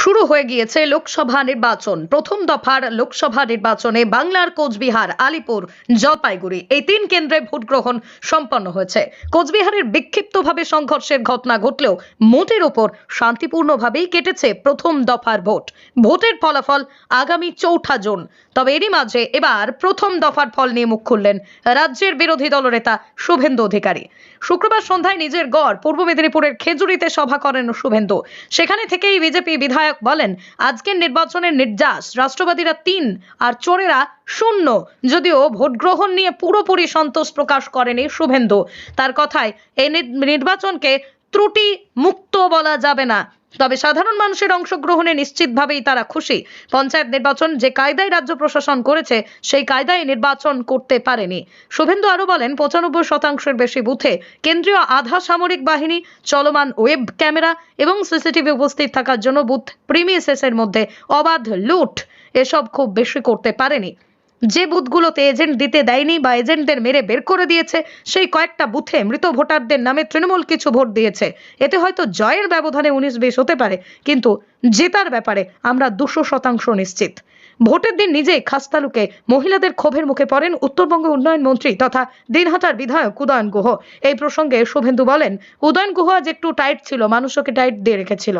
শুরু হয়ে গিয়েছে লোকসভা নির্বাচন। প্রথম দফার লোকসভা নির্বাচনে বাংলার কোচবিহার, আলিপুর, জলপাইগুড়ি এই তিন কেন্দ্রে ভোট গ্রহণ সম্পন্ন হয়েছে। কোচবিহারের বিক্ষিপ্তভাবে সংঘর্ষের ঘটনা ঘটলেও মোটের ওপর শান্তিপূর্ণভাবেই কেটেছে প্রথম দফার ভোট। ভোটের ফলাফল আগামী চৌঠা জুন। তবে এরই মাঝে এবার প্রথম দফার ফল নিয়ে মুখ খুললেন রাজ্যের বিরোধী দলনেতা শুভেন্দু অধিকারী। শুক্রবার সন্ধ্যায় নিজের গড় পূর্ব মেদিনীপুরের খেজুরিতে সভা করেন শুভেন্দু। সেখানে থেকেই বিজেপি বিধায়ক বলেন, আজকের নির্বাচনের নির্যাস, রাষ্ট্রবাদীরা তিন আর চোরেরা শূন্য। যদিও ভোট গ্রহণ নিয়ে পুরোপুরি সন্তোষ প্রকাশ করেনি শুভেন্দু। তার কথায় এই নির্বাচনকে ত্রুটি মুক্ত বলা যাবে না। তবে সাধারণ মানুষের অংশগ্রহণে নিশ্চিতভাবেই তারা খুশি। পঞ্চায়েত নির্বাচন যে কায়দায় রাজ্য প্রশাসন করেছে, সেই কায়দায় নির্বাচন করতে পারেনি। শুভেন্দু আরও বলেন, পঁচানব্বই শতাংশের বেশি বুথে কেন্দ্রীয় আধা সামরিক বাহিনী, চলমান ওয়েব ক্যামেরা এবং সিসিটিভি উপস্থিত থাকার জন্য বুথ প্রিমিসেসের মধ্যে অবাধ লুট। এসব খুব বেশি করতে পারেনি। যে বুথগুলোতে এজেন্ট দিতে দেয়নি বা এজেন্টদের মেরে বের করে দিয়েছে, সেই কয়েকটা বুথে মৃত ভোটারদের নামে তৃণমূল কিছু ভোট দিয়েছে। এতে হয়তো জয়ের ব্যবধানে উনিশ বিশ হতে পারে, কিন্তু জেতার ব্যাপারে আমরা দুশো শতাংশ নিশ্চিত। ভোটের দিন নিজেই খাস্তালুকে মহিলাদের ক্ষোভের মুখে পড়েন উত্তরবঙ্গ উন্নয়ন মন্ত্রী তথা দিনহাটার বিধায়ক উদয়ন গুহ। এই প্রসঙ্গে শুভেন্দু বলেন, উদয়ন গুহ আজ একটু টাইট ছিল, মানুষকে টাইট দিয়ে রেখেছিল।